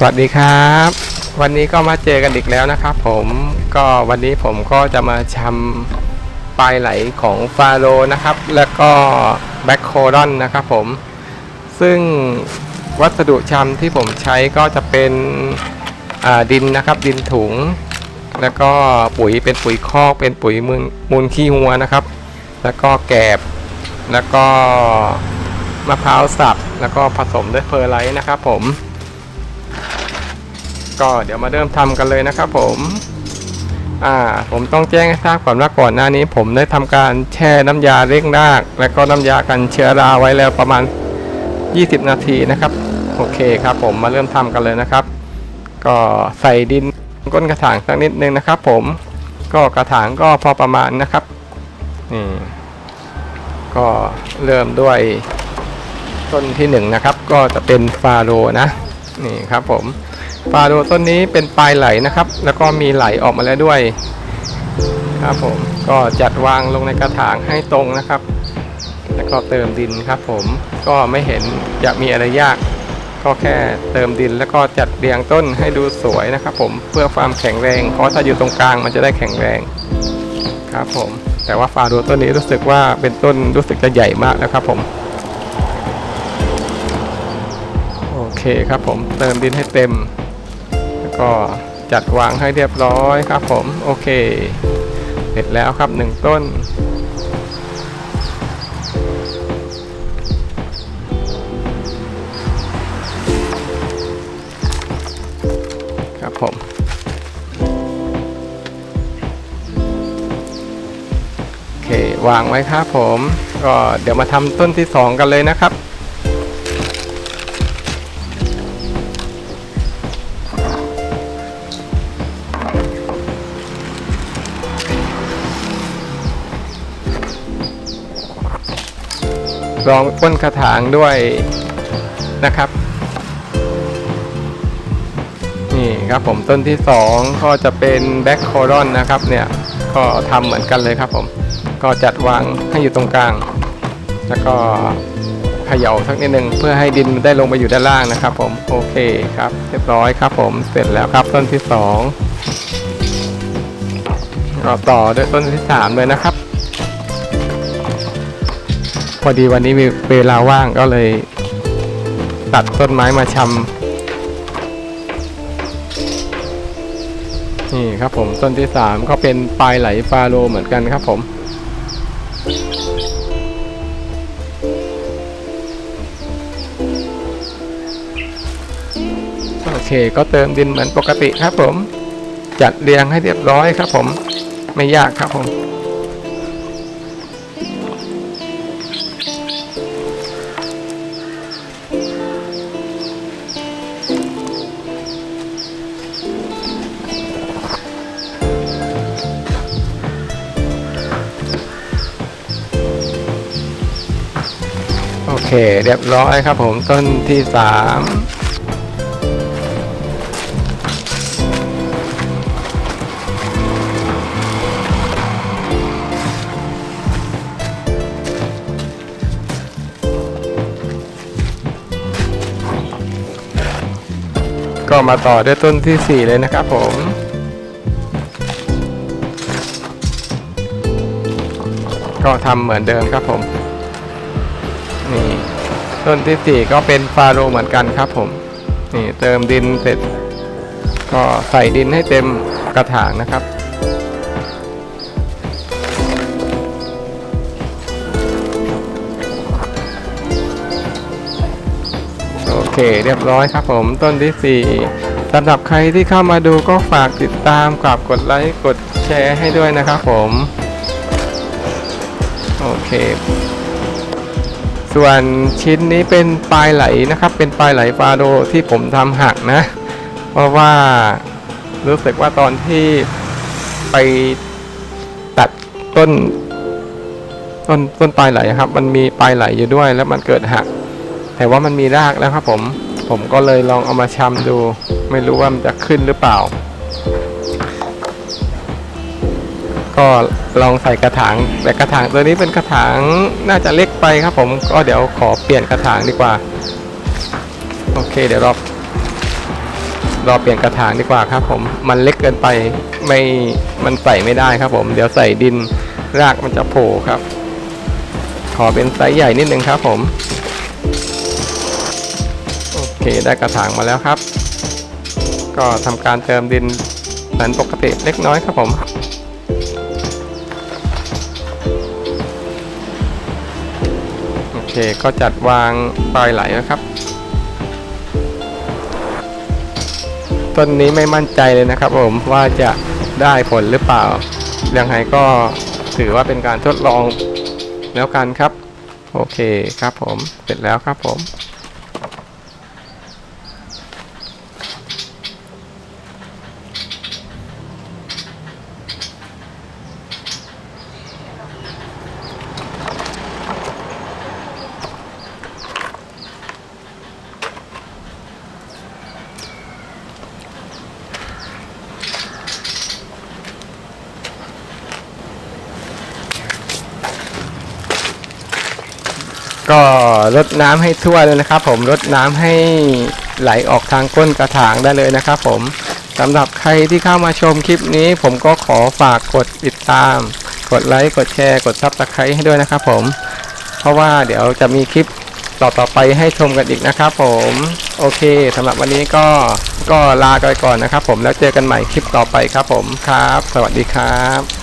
สวัสดีครับ วันนี้ก็มาเจอกันอีกแล้วนะครับ ผมก็วันนี้ผมก็จะมาชำปลายไหลของฟาโรนะครับ แล้วก็แบ็คโคดอนนะครับผม ซึ่งวัสดุชำที่ผมใช้ก็จะเป็นดินนะครับ ดินถุง แล้วก็ปุ๋ยเป็นปุ๋ยคอกเป็นปุ๋ยมูลมูลขี้หัวนะครับ แล้วก็แกบ แล้วก็มะพร้าวสับแล้วก็ผสมด้วยเพอร์ไลท์นะครับผม ก็เดี๋ยวมาเริ่มทำกันเลยนะครับผมอ่าผมต้องแจ้งให้ทราบก่อนว่าก่อนหน้านี้ ผมได้ทำการแช่น้ำยาเร่งราก และก็น้ำยากันเชื้อราไว้แล้วประมาณ 20 นาทีนะครับ โอเคครับ ผมมาเริ่มทำกันเลยนะครับ ก็ใส่ดินก้นกระถางสักนิดนึงนะครับ ผมก็กระถางก็พอประมาณนะครับนี่ก็เริ่มด้วยต้นที่หนึ่งนะครับ ก็จะเป็นฟาโรนะนี่ครับผม ฟาโรต้นนี้เป็นปลายไหลนะครับ แล้วก็มีไหลออกมาแล้วด้วยครับผมก็จัดวางลงในกระถางให้ตรงนะครับ แล้วก็เติมดินครับ ผมก็ไม่เห็นจะมีอะไรยาก ก็แค่เติมดินแล้วก็จัดเรียงต้นให้ดูสวยนะครับ ผมเพื่อความแข็งแรง เพราะถ้าอยู่ตรงกลางมันจะได้แข็งแรงครับผม แต่ว่าฟาโรต้นนี้รู้สึกว่าเป็นต้นรู้สึกจะใหญ่มากแล้วครับผมโอเคครับผมเติมดินให้เต็ม ก็จัดวางให้เรียบร้อยครับผม โอเค เสร็จแล้วครับหนึ่งต้น ครับผม โอเค วางไว้ครับผม ก็เดี๋ยวมาทำต้นที่สองกันเลยนะครับ รองก้นกระถางด้วยนะครับ นี่ครับผมต้นที่สองก็จะเป็นแบ็คโครอนนะครับเนี่ยก็ทำเหมือนกันเลยครับผมก็จัดวางให้อยู่ตรงกลาง แล้วก็เขย่าสักนิดนึงเพื่อให้ดินมันได้ลงไปอยู่ด้านล่างนะครับ ผมโอเคครับเรียบร้อยครับ ผมเสร็จแล้วครับต้นที่สองก็ต่อด้วยต้นที่สามเลยนะครับ อดีวันนี้มีเวลาว่างก็เลย ตัดต้นไม้มาชำนี่ครับผมต้นที่สามก็เป็นปลายไหลฟาโลเหมือนกันครับผมโอเคก็เติมดินเหมือนปกติครับผม จัดเรียงให้เรียบร้อยครับผม ไม่ยากครับผม เค เรียบร้อยครับผมต้นที่สามก็มาต่อด้วยต้นที่สี่เลยนะครับผม ก็ทำเหมือนเดิมครับผม นี่ต้นที่สี่ก็เป็นฟาโรเหมือนกันครับผม นี่เติมดินเสร็จ ก็ใส่ดินให้เต็มกระถางนะครับ โอเคเรียบร้อยครับผมต้นที่สี่สำหรับใครที่เข้ามาดูก็ฝากติดตามกดกดไลค์กดแชร์ให้ด้วยนะครับผม โอเค ส่วนชิ้นนี้เป็นปลายไหลนะครับ เป็นปลายไหลฟาโดที่ผมทำหักนะ เพราะว่ารู้สึกว่าตอนที่ไปตัดต้น ต้นต้นปลายไหลครับ มันมีปลายไหลอยู่ด้วย แล้วมันเกิดหัก แต่ว่ามันมีรากแล้วครับผม ผมก็เลยลองเอามาชำดู ไม่รู้ว่ามันจะขึ้นหรือเปล่า ก็ลองใส่กระถางแต่กระถางตัวนี้เป็นกระถางน่าจะเล็กไปครับผมก็เดี๋ยวขอเปลี่ยนกระถางดีกว่า โอเค เดี๋ยวรารอเปลี่ยนกระถางดีกว่าครับ ผมมันเล็กเกินไปไม่มันใส่ไม่ได้ครับ ผม เดี๋ยวใส่ดินรากมันจะโผล่ครับ ขอเป็นไซส์ใหญ่นิดนึงครับ ผมโอเคได้กระถางมาแล้วครับ ก็ทำการเติมดินเหมือนปกติเล็กน้อยครับผม ก็จัดวางปลายไหลนะครับ ต้นนี้ไม่มั่นใจเลยนะครับผมว่าจะได้ผลหรือเปล่า ยังไงก็ถือว่าเป็นการทดลองแล้วกันครับ โอเคครับผม เสร็จแล้วครับผม ก็รดน้ำให้ทั่วเลยนะครับ ผมรดน้ำให้ไหลออกทางก้นกระถางได้เลยนะครับผมสำหรับใครที่เข้ามาชมคลิปนี้ ผมก็ขอฝากกดติดตาม กดไลค์กดแชร์กดซับสไครต์ให้ด้วยนะครับ ผม เพราะว่าเดี๋ยวจะมีคลิปต่อต่อไปให้ชมกันอีกนะครับ ผมโอเคสำหรับวันนี้ก็ก็ลาไปก่อนนะครับ ผมแล้วเจอกันใหม่คลิปต่อไปครับ ผมครับ สวัสดีครับ